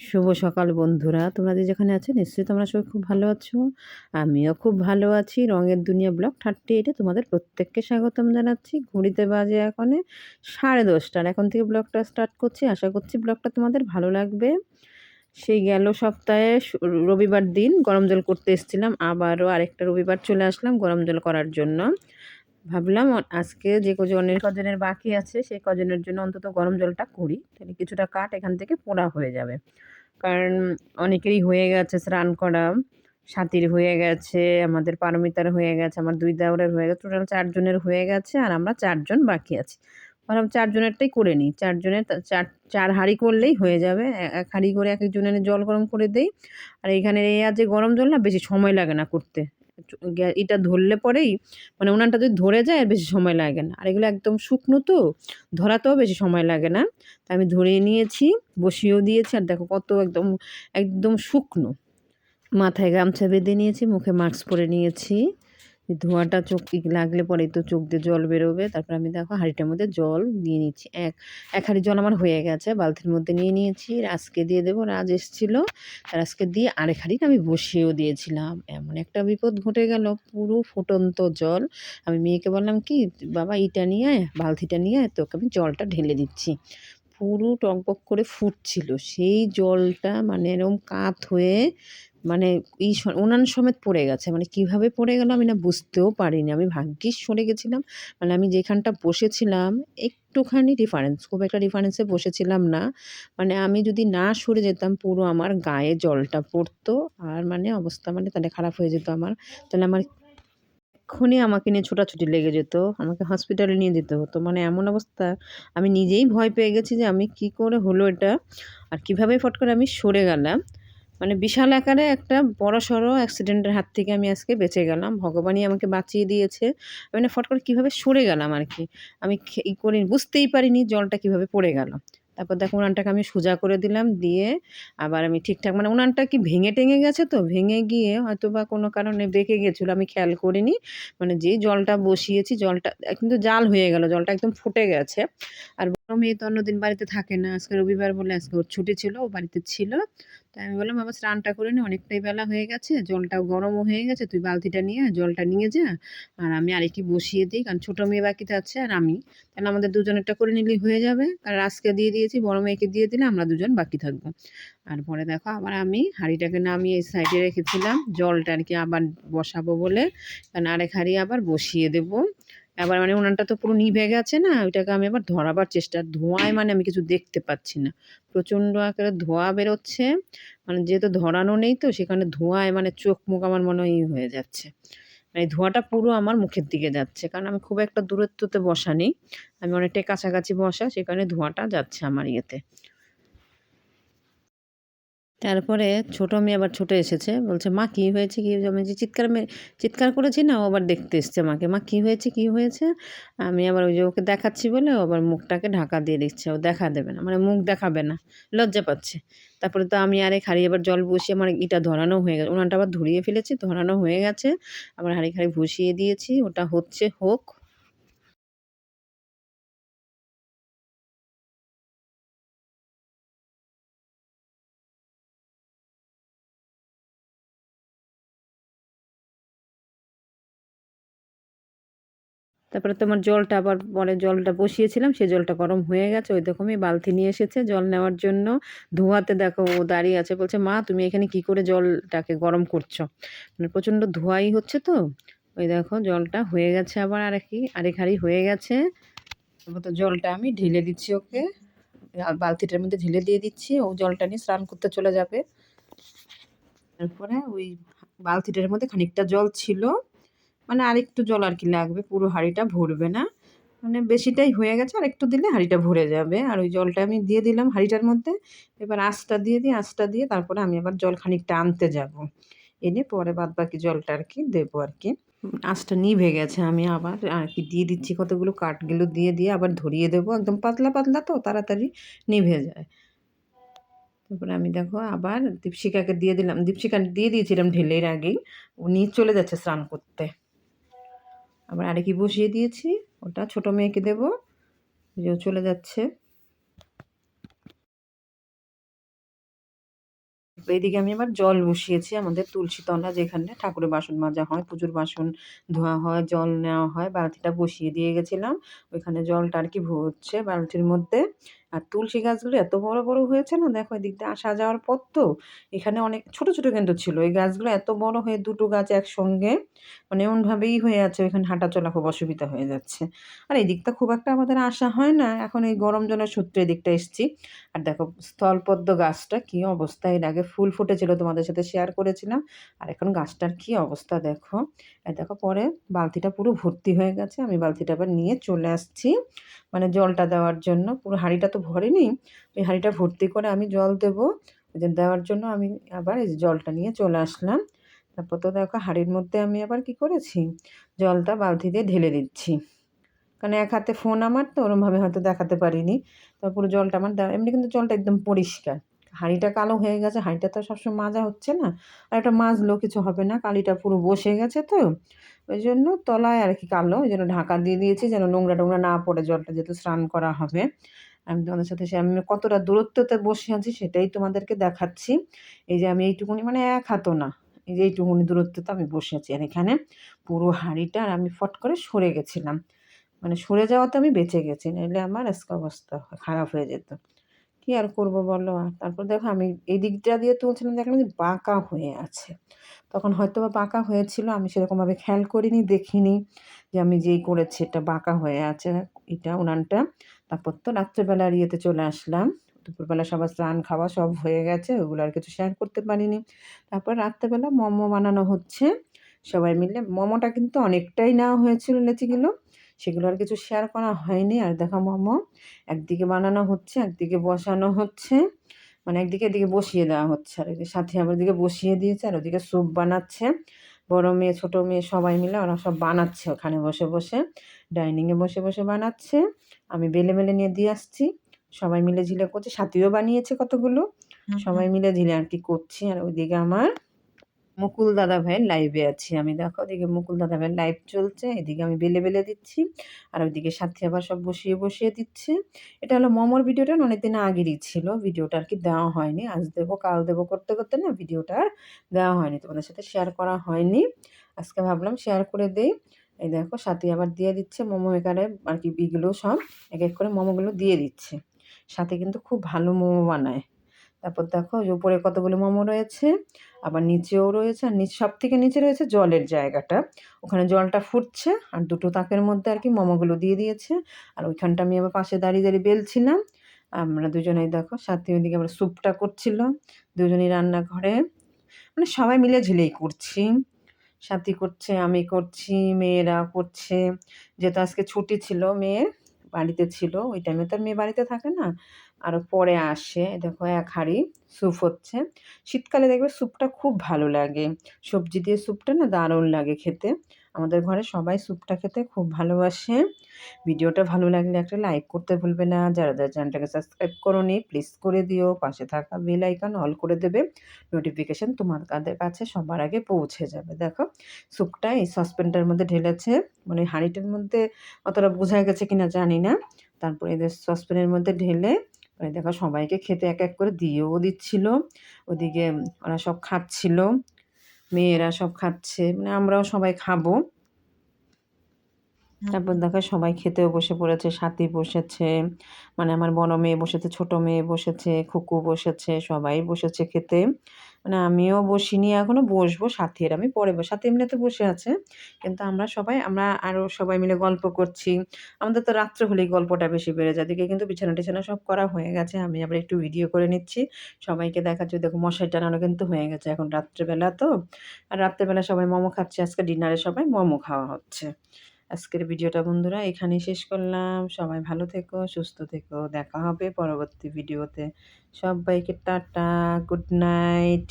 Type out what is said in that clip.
শুভ সকাল বন্ধুরা। তোমরা যে যেখানে আছো, নিশ্চয়ই তোমরা সবাই খুব ভালো আছো। আমিও খুব ভালো আছি। রঙের দুনিয়া ব্লগ থার্টি এইটে তোমাদের প্রত্যেককে স্বাগতম জানাচ্ছি। ঘুড়িতে বাজে এখন সাড়ে দশটার। এখন থেকে ব্লগটা স্টার্ট করছি। আশা করছি ব্লগটা তোমাদের ভালো লাগবে। সেই গেল সপ্তাহে রবিবার দিন গরম জল করতে এসেছিলাম। আবারও আরেকটা রবিবার চলে আসলাম গরম জল করার জন্য। ভাবলাম আজকে যে কজনের কজনের বাকি আছে সেই কজনের জন্য অন্তত গরম জলটা করি। তাহলে কিছুটা কাঠ এখান থেকে পোড়া হয়ে যাবে। কারণ অনেকেরই হয়ে গেছে স্নান করা সাতির হয়ে গেছে, আমাদের পারমিতার হয়ে গেছে, আমার দুই দেওরের হয়ে গেছে, টোটাল চারজনের হয়ে গেছে আর আমরা চারজন বাকি আছি। ভাবলাম চারজনেরটাই করে নিই, চারজনের চার চার হাঁড়ি করলেই হয়ে যাবে। এক হাঁড়ি করে এক একজনের জল গরম করে দেই। আর এইখানে এই আর যে গরম জল না, বেশি সময় লাগে না করতে। এটা ধরলে পরেই মানে উনানটা যদি ধরে যায় আর বেশি সময় লাগে না। আর এগুলো একদম শুকনো তো, ধরাতেও বেশি সময় লাগে না। তা আমি ধরে নিয়েছি, বসিয়েও দিয়েছি আর দেখো কত একদম একদম শুকনো। মাথায় গামছা বেঁধে নিয়েছি, মুখে মাস্ক পরে নিয়েছি। ধোঁয়াটা চোখ লাগলে পরে তো চোখ দিয়ে জল বেরোবে। তারপর আমি দেখো হাঁড়িটার মধ্যে জল দিয়ে নিচ্ছি। এক এক হাঁড়ি জল আমার হয়ে গেছে, বালতির মধ্যে নিয়ে নিয়েছি আজকে দিয়ে দেবো, রাজ এসেছিল, তার আজকে দিয়ে আরেক হাঁড়ি আমি বসিয়েও দিয়েছিলাম। এমন একটা বিপদ ঘটে গেল, পুরো ফুটন্ত জল। আমি মেয়েকে বললাম, কি বাবা, ইটা নিয়ে বালতিটা নিয়ে তোকে আমি জলটা ঢেলে দিচ্ছি। পুরো টকবক করে ফুটছিল। সেই জলটা মানে এরকম কাত হয়ে মানে এই উনান সমেত পড়ে গেছে। মানে কীভাবে পড়ে গেল আমি না বুঝতেও পারিনি। আমি ভাগ্যিস সরে গেছিলাম। মানে আমি যেখানটা বসেছিলাম, একটুখানি ডিফারেন্স খুব একটা ডিফারেন্সে বসেছিলাম না। মানে আমি যদি না সরে যেতাম, পুরো আমার গায়ে জলটা পড়তো। আর মানে অবস্থা মানে তাহলে খারাপ হয়ে যেত আমার। তাহলে আমার এক্ষুনি আমাকে নিয়ে ছোটাছুটি লেগে যেত। আমাকে হসপিটালে নিয়ে যেতে হতো। মানে এমন অবস্থা। আমি নিজেই ভয় পেয়ে গেছি যে আমি কি করে হলো এটা? আর কীভাবে ফট করে আমি সরে গেলাম? মানে বিশাল আকারে একটা বড় সড়ো অ্যাক্সিডেন্টের হাত থেকে আমি আজকে বেঁচে গেলাম। ভগবানই আমাকে বাঁচিয়ে দিয়েছে। আমি না ফট করে কীভাবে সরে গেলাম আর কি? আমি ই করি, বুঝতেই পারিনি জলটা কীভাবে পড়ে গেল। তারপর দেখো উনানটাকে আমি সোজা করে দিলাম, দিয়ে আবার আমি ঠিকঠাক মানে উনানটা কি ভেঙে টেঙে গেছে তো? ভেঙে গিয়ে হয়তো বা কোনো কারণে বেঁকে গেছিল, আমি খেয়াল করিনি। মানে যেই জলটা বসিয়েছি, জলটা কিন্তু জাল হয়ে গেল, জলটা একদম ফুটে গেছে। আর বড় মেয়ে তো অন্যদিন বাড়িতে থাকে না। আজকে রবিবার বলে আজকে ওর ছুটি ছিল, ও বাড়িতে ছিল। তাই আমি বললাম, বাবা, স্নানটা করে নি, অনেকটাই বেলা হয়ে গেছে, জলটাও গরমও হয়ে গেছে, তুই বালতিটা নিয়ে জলটা নিয়ে যা, আর আমি আরেকটি বসিয়ে দিই, কারণ ছোটো মেয়ে বাকিতে আছে আর আমি। তাহলে আমাদের দুজনেরটা করে নিলেই হয়ে যাবে। কারণ আজকে দিয়ে দিয়েছি, বড় মেয়েকে দিয়ে দিলে আমরা দুজন বাকি থাকব। আর পরে দেখো, আবার আমি হাঁড়িটাকে নামিয়ে এই সাইডে রেখেছিলাম, জলটা আর কি আবার বসাবো বলে, কারণ আরেক হাঁড়ি আবার বসিয়ে দেবো। আবার মানে উনানটা তো পুরো নিভে গেছে না, ওইটাকে আমি আবার ধরাবার চেষ্টা, ধোঁয়ায় মানে আমি কিছু দেখতে পাচ্ছি না। প্রচণ্ড আকারে ধোঁয়া বেরোচ্ছে মানে যেহেতু ধরানো নেই তো, সেখানে ধোঁয়ায় মানে চোখ মুখ আমার মনে হয় হয়ে যাচ্ছে। মানে ধোঁয়াটা পুরো আমার মুখের দিকে যাচ্ছে, কারণ আমি খুব একটা দূরত্বতে বসা নেই। আমি অনেকটাই কাছাকাছি বসা, সেখানে ধোঁয়াটা যাচ্ছে আমার ইয়েতে। তারপরে ছোটো মেয়ে আবার ছোটো এসেছে, বলছে, মা, কী হয়েছে? কী আমি যে চিৎকার চিৎকার করেছি না, ও আবার দেখতে এসছে মাকে মা, কী হয়েছে? কী হয়েছে? আমি আবার ওই যে ওকে দেখাচ্ছি বলে ও আবার মুখটাকে ঢাকা দিয়ে দিচ্ছে, ও দেখা দেবে না মানে মুখ দেখাবে না, লজ্জা পাচ্ছে। তারপরে তো আমি আরে খাড়ি আবার জল বসিয়ে আমার ইটা ধরানো হয়ে গেছে ওনানটা আবার ধরিয়ে ফেলেছি, ধরানো হয়ে গেছে, আবার হাঁড়ি খাড়ি বসিয়ে দিয়েছি, ওটা হচ্ছে হোক। তারপরে তোমার জলটা আবার পরে জলটা বসিয়েছিলাম, সে জলটা গরম হয়ে গেছে। ওই দেখো বালতি নিয়ে এসেছে জল নেওয়ার জন্য। ধোয়াতে দেখো, ও দাঁড়িয়ে আছে। বলছে, মা, তুমি এখানে কি করে জলটাকে গরম করছ? মানে প্রচণ্ড ধোয়াই হচ্ছে তো। ওই দেখো, জলটা হয়ে গেছে আবার আরেকি আরেক হাঁড়ি হয়ে গেছে। তারপর তো জলটা আমি ঢেলে দিচ্ছি ওকে। বালতিটার মধ্যে ঢেলে দিয়ে দিচ্ছি। ও জলটা নিয়ে স্নান করতে চলে যাবে। তারপরে ওই বালতিটার মধ্যে খানিকটা জল ছিল। মানে আরেকটু জল আর কি লাগবে, পুরো হাঁড়িটা ভরবে না। মানে বেশিটাই হয়ে গেছে, আর একটু দিলে হাঁড়িটা ভরে যাবে। আর ওই জলটা আমি দিয়ে দিলাম হাঁড়িটার মধ্যে। এবার আঁচটা দিয়ে দিই, আঁচটা দিয়ে তারপরে আমি আবার জল খানিকটা আনতে যাব। এনে পরে বাদ বাকি জলটা আর কি দেবো আর কি। আঁচটা নিভে গেছে, আমি আবার আর কি দিয়ে দিচ্ছি কতগুলো কাঠগুলো দিয়ে দিয়ে আবার ধরিয়ে দেবো। একদম পাতলা পাতলা তো, তাড়াতাড়ি নিভে যায়। তারপরে আমি দেখো আবার দীপশিকাকে দিয়ে দিলাম। দীপশিকা দিয়ে দিয়েছিলাম ঢেলের আগেই উনি চলে যাচ্ছে স্নান করতে। আবার আরেকি বসিয়ে দিয়েছি। ওটা ছোট মেয়েকে দেবো। যে চলে যাচ্ছে। এইদিকে আমি আবার জল বসিয়েছি। আমাদের তুলসী তলা যেখানে ঠাকুরের বাসন মাজা হয়, পুজোর বাসন ধোয়া হয়, জল নেওয়া হয়, বালতিটা বসিয়ে দিয়ে গেছিলাম। ওইখানে জলটা আর কি হচ্ছে বালতির মধ্যে। আর তুলসী গাছগুলো এত বড় বড় হয়েছে না, দেখো এদিক দিয়ে আসা যাওয়ার পর তো। এখানে অনেক ছোট ছোট কিন্তু ছিল। এই গাছগুলো এত বড় হয়ে দুটো গাছ একসঙ্গে মানে এমনভাবেই হয়ে আছে, ওইখানে হাঁটা চলা খুব অসুবিধা হয়ে যাচ্ছে। আর এই দিকটা খুব একটা আমাদের আসা হয় না। এখন এই গরম জলের সূত্রে এদিকটা এসছি। আর দেখো স্থলপদ্ম গাছটা কী অবস্থা? এর আগে ফুল ফুটেছিল, তোমাদের সাথে শেয়ার করেছিলাম। আর এখন গাছটার কী অবস্থা দেখো। আর দেখো পরে বালতিটা পুরো ভর্তি হয়ে গেছে। আমি বালতিটা আবার নিয়ে চলে আসছি। মানে জলটা দেওয়ার জন্য। পুরো হাঁড়িটা তো ভরেনি। ওই হাঁড়িটা ভর্তি করে আমি জল দেবো। দেওয়ার জন্য আমি আবার এই জলটা নিয়ে চলে আসলাম। তারপর তো দেখো হাঁড়ির মধ্যে আমি আবার কি করেছি? জলটা বালতি দিয়ে ঢেলে দিচ্ছি। কারণ এক হাতে ফোন আমার তো, ওরমভাবে হয়তো দেখাতে পারিনি। তারপরে জলটা আমার এমনি কিন্তু জলটা একদম পরিষ্কার। হাঁড়িটা কালো হয়ে গেছে, হাঁড়িটা তো সবসময় মাজা হচ্ছে না। আর একটা মাজলেও কিছু হবে না, কালিটা পুরো বসে গেছে তো। ওই জন্য তলায় আর কি কালো, ওই জন্য ঢাকা দিয়ে দিয়েছি যেন নোংরা টোংরা না পড়ে জলটা যেহেতু স্নান করা হবে। আমি তোমাদের সাথে সে আমি কতটা দূরত্বতে বসে আছি সেটাই তোমাদেরকে দেখাচ্ছি। এই যে আমি এইটুকুনি মানে এক হাতও না, এই যে এইটুকুনি দূরত্বতে আমি বসে আছি। আর এখানে পুরো হাঁড়িটা আর আমি ফট করে সরে গেছিলাম। মানে সরে যাওয়াতে আমি বেঁচে গেছি নাহলে আমার আজকে অবস্থা খারাপ হয়ে যেত। কী আর করব বলো? আর তারপর দেখো আমি এই দিকটা দিয়ে তুলছিলাম, দেখলাম যে বাঁকা হয়ে আছে। তখন হয়তো বা বাঁকা হয়েছিল, আমি সেরকমভাবে খেয়াল করিনি, দেখিনি যে আমি যেই করেছি এটা বাঁকা হয়ে আছে। এটা উনানটা, তারপর তো রাত্রেবেলার ইয়েতে চলে আসলাম। দুপুরবেলা সবার স্নান খাওয়া সব হয়ে গেছে, ওগুলো আর কিছু শেয়ার করতে পারিনি। তারপর রাত্রেবেলা মোমো বানানো হচ্ছে। সবাই মিলে, মোমোটা কিন্তু অনেকটাই নেওয়া হয়েছিল লেচিগুলো। সেগুলো আর কিছু শেয়ার করা হয়নি। আর দেখো মোমো একদিকে বানানো হচ্ছে একদিকে বসানো হচ্ছে। মানে একদিকে এদিকে বসিয়ে দেওয়া হচ্ছে। আর এদিকে সাথে আবার দিকে বসিয়ে দিয়েছে আর ওদিকে স্যুপ বানাচ্ছে। বড় মেয়ে ছোট মেয়ে সবাই মিলে ওরা সব বানাচ্ছে ওখানে বসে বসে। ডাইনিংয়ে বসে বসে বানাচ্ছে। আমি বেলে মেলে নিয়ে দিয়ে আসছি। সবাই মিলে ঝিলে করছে। সাথীও বানিয়েছে কতগুলো? সবাই মিলে ঝিলে আর কি করছি। আর ওইদিকে আমার মুকুল দাদা ভাইয়ের লাইভে আছি আমি। দেখো, ওদিকে মুকুল দাদা ভাইয়ের লাইভ চলছে, এদিকে আমি বেলে বেলে দিচ্ছি, আর ওইদিকে সাথে আবার সব বসিয়ে বসিয়ে দিচ্ছে। এটা হলো মোমোর ভিডিওটা, অনেকদিন আগেরই ছিল, ভিডিওটা আর কি দেওয়া হয়নি। আজ দেবো, কাল দেবো করতে করতে না ভিডিওটা আর দেওয়া হয়নি, তোমাদের সাথে শেয়ার করা হয়নি। আজকে ভাবলাম শেয়ার করে দিই। এই দেখো, সাথে আবার দিয়ে দিচ্ছে, মোমো মেকারে আর কি বিগুলো সব, এক এক করে মোমোগুলো দিয়ে দিচ্ছে। সাথে কিন্তু খুব ভালো মোমো বানায়। তারপর দেখো উপরে কতগুলো মোমো রয়েছে আবার নিচেও রয়েছে, আর নিচ সব থেকে নিচে রয়েছে জলের জায়গাটা। ওখানে জলটা ফুটছে, আর দুটো তাকের মধ্যে আর কি মোমোগুলো দিয়ে দিয়েছে। আর ওইখানটা আমি আবার পাশে দাঁড়িয়ে দাঁড়িয়ে বেলছিলাম। আমরা দুজনেই দেখো, সাথে ওইদিকে আবার স্যুপটা করছিল দুজনেই রান্নাঘরে। মানে সবাই মিলে ঝিলেই করছি। সাথী করছে, আমি করছি, মেয়েরা করছে। যেহেতু আজকে ছুটি ছিল মেয়ের বাড়িতে ছিল, ওই টাইমে তো মেয়ে বাড়িতে থাকে না। আর পরে আসে, দেখো এক হাঁড়ি স্যুপ হচ্ছে। শীতকালে দেখবে স্যুপটা খুব ভালো লাগে। সবজি দিয়ে স্যুপটা না দারুণ লাগে খেতে। আমাদের ঘরে সবাই স্যুপটা খেতে খুব ভালোবাসে। ভিডিওটা ভালো লাগলে একটা লাইক করতে ভুলবে না। যারা যারা চ্যানেলটাকে সাবস্ক্রাইব করো নি প্লিজ করে দিও। পাশে থাকা বেল আইকন অল করে দেবে। নোটিফিকেশান তোমার তাদের কাছে সবার আগে পৌঁছে যাবে। দেখো, স্যুপটা এই সসপ্যানটার মধ্যে ঢেলেছে। মানে হাঁড়িটার মধ্যে অতটা বোঝা গেছে কিনা জানি না। তারপরে এদের সসপ্যানের মধ্যে ঢেলে মানে দেখো সবাইকে খেতে এক এক করে দিয়েও দিচ্ছিল। ওদিকে ওরা সব খাচ্ছিল। মেয়েরা সব খাচ্ছে মানে আমরাও সবাই খাব। তারপর দেখো সবাই খেতেও বসে পড়েছে সাথী বসেছে মানে আমার বড় মেয়ে বসেছে ছোট মেয়ে বসেছে খুকু বসেছে সবাই বসেছে খেতে। মানে আমিও বসিনি এখনও বসবো, সাথীর, আমি পরে বসে সাথী এমনিতে বসে আছে, কিন্তু আমরা সবাই, আমরা আরও সবাই মিলে গল্প করছি, আমাদের তো রাত্রে হলেই গল্পটা বেশি বেড়ে যায় দিকে কিন্তু বিছানা টিছানা সব করা হয়ে গেছে, আমি আবার একটু ভিডিও করে নিচ্ছি, সবাইকে দেখাচ্ছি দেখো মশাই টানানো কিন্তু হয়ে গেছে এখন রাত্রেবেলা তো, আর রাত্রেবেলা সবাই মোমো খাচ্ছে, আজকে ডিনারে সবাই মোমো খাওয়া হচ্ছে। আজকের ভিডিওটা বন্ধুরা এখানেই শেষ করলাম। সবাই ভালো থেকো, সুস্থ থেকো। দেখা হবে পরবর্তী ভিডিওতে। সবাইকে টাটা, গুড নাইট।